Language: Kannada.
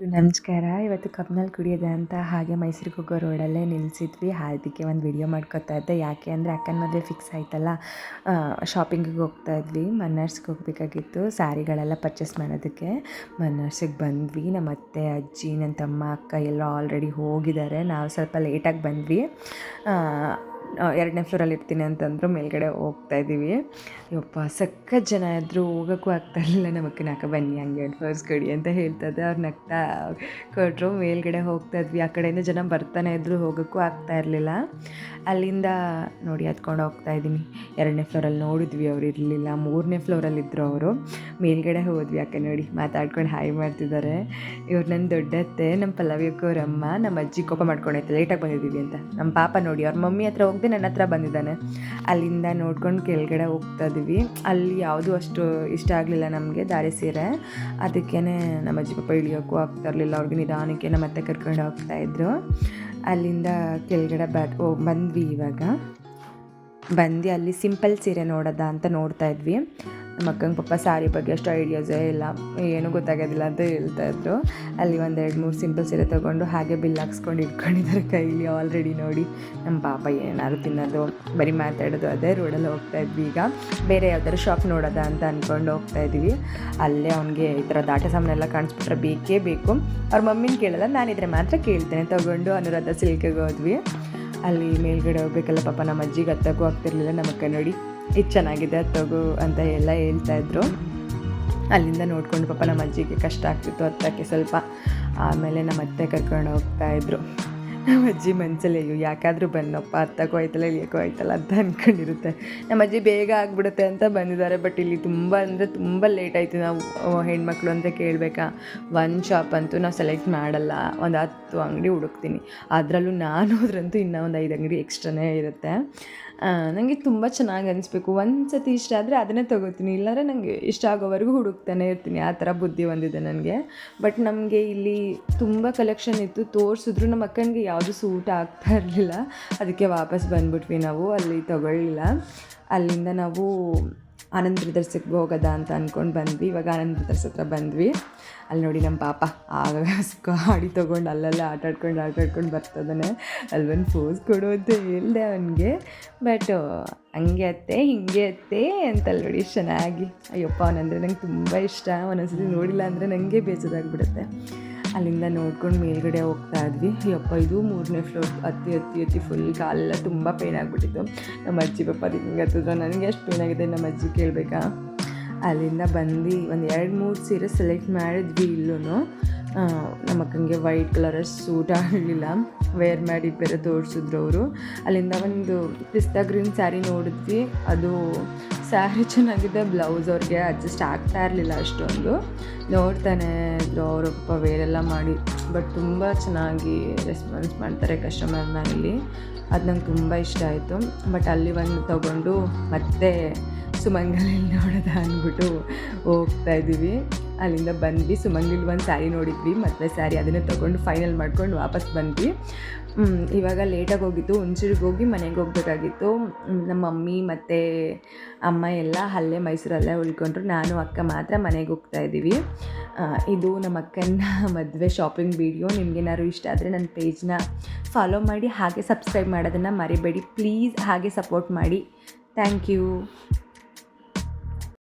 ನಮಸ್ಕಾರ. ಇವತ್ತು ಕಬ್ನಲ್ಲಿ ಕುಡಿಯೋದೆ ಅಂತ ಹಾಗೆ ಮೈಸೂರಿಗೆ ಹೋಗೋ ರೋಡಲ್ಲೇ ನಿಲ್ಲಿಸಿದ್ವಿ ಅದಕ್ಕೆ ಒಂದು ವಿಡಿಯೋ ಮಾಡ್ಕೊತಾ ಇದ್ದೆ. ಯಾಕೆ ಅಂದರೆ ಅಕ್ಕನ ಮದುವೆ ಫಿಕ್ಸ್ ಆಯ್ತಲ್ಲ ಶಾಪಿಂಗಿಗೆ ಹೋಗ್ತಾ ಇದ್ವಿ. ಮನ್ನರ್ಸ್ಗೆ ಹೋಗಬೇಕಾಗಿತ್ತು. ಸ್ಯಾರಿಗಳೆಲ್ಲ ಪರ್ಚೇಸ್ ಮಾಡೋದಕ್ಕೆ. ಮನ್ನರ್ಸಿಗೆ ಬಂದ್ವಿ. ನಮ್ಮ ಅತ್ತೆ, ಅಜ್ಜಿ ನನ್ನ ತಮ್ಮ, ಅಕ್ಕ ಎಲ್ಲ ಆಲ್ರೆಡಿ ಹೋಗಿದ್ದಾರೆ. ನಾವು ಸ್ವಲ್ಪ ಲೇಟಾಗಿ ಬಂದ್ವಿ. ಎರಡನೇ ಫ್ಲೋರಲ್ಲಿ ಇರ್ತೀನಿ ಅಂತಂದ್ರು ಮೇಲ್ಗಡೆ ಹೋಗ್ತಾ ಇದ್ದೀವಿ ಯಪ್ಪ, ಸಖತ್ ಜನ ಇದ್ದರು ಹೋಗೋಕ್ಕೂ ಆಗ್ತಾ ಇರಲಿಲ್ಲ. ನಮಗೆ ಅಕ್ಕ, ಬನ್ನಿ, ಹಂಗೆ ಫರ್ಸ್ ಕೊಡಿ ಅಂತ ಹೇಳ್ತದೆ ಅವ್ರು ನಗ್ತಾ ಕೊಟ್ಟರು ಮೇಲ್ಗಡೆ ಹೋಗ್ತಾ ಇದ್ವಿ. ಆ ಕಡೆಯಿಂದ ಜನ ಬರ್ತಾನೆ ಇದ್ದರು ಹೋಗೋಕ್ಕೂ ಆಗ್ತಾ ಇರಲಿಲ್ಲ. ಅಲ್ಲಿಂದ ನೋಡಿ ಹತ್ಕೊಂಡು ಹೋಗ್ತಾ ಇದ್ದೀನಿ ಎರಡನೇ ಫ್ಲೋರಲ್ಲಿ ನೋಡಿದ್ವಿ ಅವ್ರು ಇರಲಿಲ್ಲ. ಮೂರನೇ ಫ್ಲೋರಲ್ಲಿ ಇದ್ದರು ಅವರು. ಮೇಲ್ಗಡೆ ಹೋದ್ವಿ ಯಾಕೆ ನೋಡಿ, ಮಾತಾಡ್ಕೊಂಡು ಹಾಯ್ ಮಾಡ್ತಿದ್ದಾರೆ. ಇವ್ರು ನನ್ನ ದೊಡ್ಡತ್ತೆ ನಮ್ಮ ಪಲ್ಲವಿಯಕ್ಕವ್ರಮ್ಮ ನಮ್ಮ ಅಜ್ಜಿ ಕೋಪ ಮಾಡ್ಕೊಂಡೈತೆ. ಲೇಟಾಗಿ ಬಂದಿದ್ದೀವಿ ಅಂತ. ನಮ್ಮ ಪಾಪ ನೋಡಿ, ಅವ್ರ ಮಮ್ಮಿ ಹತ್ರ ಹೋಗದೆ ನನ್ನ ಹತ್ರ ಬಂದಿದ್ದಾನೆ. ಅಲ್ಲಿಂದ ನೋಡ್ಕೊಂಡು ಕೆಳಗಡೆ ಹೋಗ್ತಾ ಇದ್ವಿ. ಅಲ್ಲಿ ಯಾವುದು ಅಷ್ಟು ಇಷ್ಟ ಆಗಲಿಲ್ಲ ನಮಗೆ ದಾರಿ ಸೀರೆ. ಅದಕ್ಕೇ ನಮ್ಮ ಅಜ್ಜಿ ಪಾಪ ಇಳಿಯೋಕ್ಕೂ ಆಗ್ತಾ ಇರಲಿಲ್ಲ. ಅವ್ರಿಗೆ ನಿಧಾನಕ್ಕೆ ನಮ್ಮ ಕರ್ಕೊಂಡು ಹೋಗ್ತಾ ಇದ್ರು. ಅಲ್ಲಿಂದ ಕೆಳಗಡೆ ಬ ಬಂದ್ವಿ ಇವಾಗ. ಬಂದು ಅಲ್ಲಿ ಸಿಂಪಲ್ ಸೀರೆ ನೋಡೋದಾ ಅಂತ ನೋಡ್ತಾ ಇದ್ವಿ. ನಮ್ಮ ಅಕ್ಕಂಗೆ ಪಪ್ಪ ಸಾರಿ ಬಗ್ಗೆ ಅಷ್ಟು ಐಡಿಯಾಸೇ ಇಲ್ಲ. ಏನೂ ಗೊತ್ತಾಗೋದಿಲ್ಲ ಅಂತ ಹೇಳ್ತಾ ಇದ್ರು. ಅಲ್ಲಿ ಒಂದು ಎರಡು ಮೂರು ಸಿಂಪಲ್ ಸೀರೆ ತೊಗೊಂಡು ಹಾಗೆ ಬಿಲ್ ಹಾಕ್ಸ್ಕೊಂಡು ಇಟ್ಕೊಂಡಿದ್ದಾರೆ ಕೈಲಿ ಆಲ್ರೆಡಿ ನೋಡಿ. ನಮ್ಮ ಪಾಪ ಏನಾದ್ರು ತಿನ್ನೋದು, ಬರೀ ಮಾತಾಡೋದು ಅದೇ ರೋಡಲ್ಲಿ ಹೋಗ್ತಾ ಇದ್ವಿ ಈಗ. ಬೇರೆ ಯಾವ್ದಾದ್ರು ಶಾಪ್ ನೋಡೋದ ಅಂತ ಅಂದ್ಕೊಂಡು ಹೋಗ್ತಾ ಇದ್ದೀವಿ ಅಲ್ಲೇ ಅವನಿಗೆ ಈ ಥರ ದಾಟ ಸಾಮಾನೆಲ್ಲ ಕಾಣಿಸ್ಬಿಟ್ರೆ ಬೇಕೇ ಬೇಕು. ಅವ್ರ ಮಮ್ಮಿನ ಕೇಳಲ್ಲ ನಾನಿದ್ರೆ ಮಾತ್ರ ಕೇಳ್ತೇನೆ ತೊಗೊಂಡು ಅನುರಾಧ ಸಿಲ್ಕಿಗೆ ಹೋದ್ವಿ. ಅಲ್ಲಿ ಮೇಲ್ಗಡೆ ಹೋಗ್ಬೇಕಲ್ಲ ಪಾಪ ನಮ್ಮ ಅಜ್ಜಿಗೆ ಹತ್ತಕ್ಕೂ ಆಗ್ತಿರ್ಲಿಲ್ಲ ನಮ್ಮ ನೋಡಿ. ಇದು ಚೆನ್ನಾಗಿದೆ ಅದು ತಗು ಅಂತ ಎಲ್ಲ ಹೇಳ್ತಾಯಿದ್ರು ಅಲ್ಲಿಂದ ನೋಡ್ಕೊಂಡು ಪಾಪ ನಮ್ಮ ಅಜ್ಜಿಗೆ ಕಷ್ಟ ಆಗ್ತಿತ್ತು ಹತ್ತಕ್ಕೆ ಸ್ವಲ್ಪ. ಆಮೇಲೆ ನಮ್ಮ ಅತ್ತೆ ಕರ್ಕೊಂಡು ಹೋಗ್ತಾಯಿದ್ರು ನಮ್ಮ ಅಜ್ಜಿ ಮನಸ್ಸಲ್ಲಿ ಅಯ್ಯೋ, ಯಾಕಾದರೂ ಬನ್ನಪ್ಪ ಅರ್ಥಕ್ಕೂ ಆಯ್ತಲ್ಲ ಇಲ್ಲಿಯಕ್ಕೂ ಆಯ್ತಲ್ಲ ಅಂತ ಅಂದ್ಕೊಂಡಿರುತ್ತೆ ನಮ್ಮ ಅಜ್ಜಿ ಬೇಗ ಆಗಿಬಿಡುತ್ತೆ ಅಂತ ಬಂದಿದ್ದಾರೆ ಬಟ್ ಇಲ್ಲಿ ತುಂಬ ಅಂದರೆ ತುಂಬ ಲೇಟ್ ಆಯಿತು. ನಾವು ಹೆಣ್ಮಕ್ಳು ಅಂತ ಕೇಳಬೇಕಾ? ಒಂದು ಶಾಪ್ ಅಂತೂ ನಾವು ಸೆಲೆಕ್ಟ್ ಮಾಡಲ್ಲ. ಒಂದು ಹತ್ತು ಅಂಗಡಿ ಹುಡುಕ್ತೀನಿ. ಅದರಲ್ಲೂ ನಾನು ಹೋದ್ರಂತೂ ಇನ್ನೂ ಒಂದು ಐದು ಅಂಗಡಿ ಎಕ್ಸ್ಟ್ರಾನೇ ಇರುತ್ತೆ. ನನಗೆ ತುಂಬ ಚೆನ್ನಾಗಿ ಅನಿಸ್ಬೇಕು. ಒಂದು ಸತಿ ಇಷ್ಟ ಆದರೆ ಅದನ್ನೇ ತೊಗೋತೀನಿ. ಇಲ್ಲಾಂದರೆ ನನಗೆ ಇಷ್ಟ ಆಗೋವರೆಗೂ ಹುಡುಕ್ತಾನೆ ಇರ್ತೀನಿ. ಆ ಥರ ಬುದ್ಧಿ ಬಂದಿದೆ ನನಗೆ. ಬಟ್ ನಮಗೆ ಇಲ್ಲಿ ತುಂಬ ಕಲೆಕ್ಷನ್ ಇತ್ತು. ತೋರಿಸಿದ್ರು ನಮ್ಮ ಅಕ್ಕನಿಗೆ ಯಾವುದು ಸೂಟ್ ಆಗ್ತಾ ಇರಲಿಲ್ಲ. ಅದಕ್ಕೆ ವಾಪಸ್ ಬಂದ್ಬಿಟ್ವಿ ನಾವು, ಅಲ್ಲಿ ತಗೊಳ್ಳಿಲ್ಲ. ಅಲ್ಲಿಂದ ನಾವು ಆನಂದ್ ಬ್ರದರ್ಸಿಗೆ ಹೋಗೋದ ಅಂತ ಅಂದ್ಕೊಂಡು ಬಂದ್ವಿ. ಇವಾಗ ಆನಂದ್ ಬ್ರದರ್ಸ್ ಹತ್ರ ಬಂದ್ವಿ. ಅಲ್ಲಿ ನೋಡಿ ನಮ್ಮ ಪಾಪ, ಆಗ ಗಾಡಿ ತೊಗೊಂಡು ಅಲ್ಲೆಲ್ಲ ಆಟಾಡ್ಕೊಂಡು ಆಟಾಡ್ಕೊಂಡು ಬರ್ತದಾನೆ ಅಲ್ಲಿ ಒಂದು ಫೋಸ್ ಕೊಡು ಅಂತ ಹೇಳಿದೆ ಅವನಿಗೆ. ಬಟ್ ಹಂಗೆ ಅತ್ತೆ, ಹಿಂಗೆ ಅತ್ತೆ ಅಂತಲ್ಲಿ ನೋಡಿ ಚೆನ್ನಾಗಿ. ಅಯ್ಯಪ್ಪ ಅವನಂದರೆ ನಂಗೆ ತುಂಬ ಇಷ್ಟ. ಒಂದೊಂದ್ಸತಿ ನೋಡಿಲ್ಲ ಅಂದರೆ ನನಗೆ ಬೇಜಾರಾಗ್ಬಿಡುತ್ತೆ ಅಲ್ಲಿಂದ ನೋಡ್ಕೊಂಡು ಮೇಲ್ಗಡೆ ಹೋಗ್ತಾ ಇದ್ವಿ. ಯಪ್ಪ, ಇದು ಮೂರನೇ ಫ್ಲೋರ್ ಅತ್ತಿ ಅತ್ತಿ ಹತ್ತಿ ಫುಲ್ ಕಾಲೆಲ್ಲ ತುಂಬ ಪೇನ್ ಆಗಿಬಿಟ್ಟಿತ್ತು. ನಮ್ಮ ಅಜ್ಜಿ ಪಪ್ಪ ಹಿಂಗೆ ಹತ್ತಿದ್ರು. ನನಗೆ ಎಷ್ಟು ಪೇನ್ ಆಗಿದೆ ನಮ್ಮ ಅಜ್ಜಿ ಕೇಳಬೇಕಾ? ಅಲ್ಲಿಂದ ಬಂದು ಒಂದು ಎರಡು ಮೂರು ಸೀರೆ ಸೆಲೆಕ್ಟ್ ಮಾಡಿದ್ವಿ ಇಲ್ಲೂ ನಮ್ಮ ವೈಟ್ ಕಲರ್ ಸೂಟ್ ಆಗಲಿಲ್ಲ. ವೇರ್ ಮಾಡಿ ಬೇರೆ ತೋರಿಸಿದ್ರು ಅವರು. ಅಲ್ಲಿಂದ ಒಂದು ಪಿಸ್ತಾ ಗ್ರೀನ್ ಸ್ಯಾರಿ ನೋಡಿದ್ವಿ. ಅದು ಸ್ಯಾರಿ ಚೆನ್ನಾಗಿದೆ ಬ್ಲೌಸ್ ಅವ್ರಿಗೆ ಅಡ್ಜಸ್ಟ್ ಆಗ್ತಾ ಇರಲಿಲ್ಲ ಅಷ್ಟೊಂದು. ನೋಡ್ತಾನೆ ಇದ್ರು ಅವರು, ಪಾಪ ವೇರೆಲ್ಲ ಮಾಡಿ. ಬಟ್ ತುಂಬ ಚೆನ್ನಾಗಿ ರೆಸ್ಪಾನ್ಸ್ ಮಾಡ್ತಾರೆ ಕಸ್ಟಮರ್ನ ಇಲ್ಲಿ ಅದು ನಂಗೆ ತುಂಬ ಇಷ್ಟ ಆಯಿತು. ಬಟ್ ಅಲ್ಲಿ ಒಂದು ತೊಗೊಂಡು ಮತ್ತೆ ಸುಮಂಗಲಿ ನೋಡೋದ ಅಂದ್ಬಿಟ್ಟು ಹೋಗ್ತಾ ಇದ್ದೀವಿ. ಅಲ್ಲಿಂದ ಬಂದ್ವಿ ಸುಮಂಗಿಲ್ ಒಂದು ಸ್ಯಾರಿ ನೋಡಿದ್ವಿ, ಮದುವೆ ಸ್ಯಾರಿ ಅದನ್ನು ತೊಗೊಂಡು ಫೈನಲ್ ಮಾಡ್ಕೊಂಡು ವಾಪಸ್ ಬಂದ್ವಿ. ಇವಾಗ ಲೇಟಾಗಿ ಹೋಗಿತ್ತು ಹುಣಸೂರಿಗೆ ಹೋಗಿ ಮನೆಗೆ ಹೋಗ್ಬೇಕಾಗಿತ್ತು. ನಮ್ಮ ಮಮ್ಮಿ ಮತ್ತು ಅಮ್ಮ ಎಲ್ಲ ಅಲ್ಲೇ ಮೈಸೂರಲ್ಲೇ ಉಳ್ಕೊಂಡ್ರು, ನಾನು, ಅಕ್ಕ ಮಾತ್ರ ಮನೆಗೆ ಹೋಗ್ತಾ ಇದ್ದೀವಿ. ಇದು ನಮ್ಮ ಅಕ್ಕನ ಮದುವೆ ಶಾಪಿಂಗ್ ವೀಡಿಯೋ ನಿಮ್ಗೇನಾದ್ರು ಇಷ್ಟ ಆದರೆ ನನ್ನ ಪೇಜ್ನ ಫಾಲೋ ಮಾಡಿ, ಹಾಗೆ ಸಬ್ಸ್ಕ್ರೈಬ್ ಮಾಡೋದನ್ನು ಮರಿಬೇಡಿ. ಪ್ಲೀಸ್ ಹಾಗೆ ಸಪೋರ್ಟ್ ಮಾಡಿ. Thank you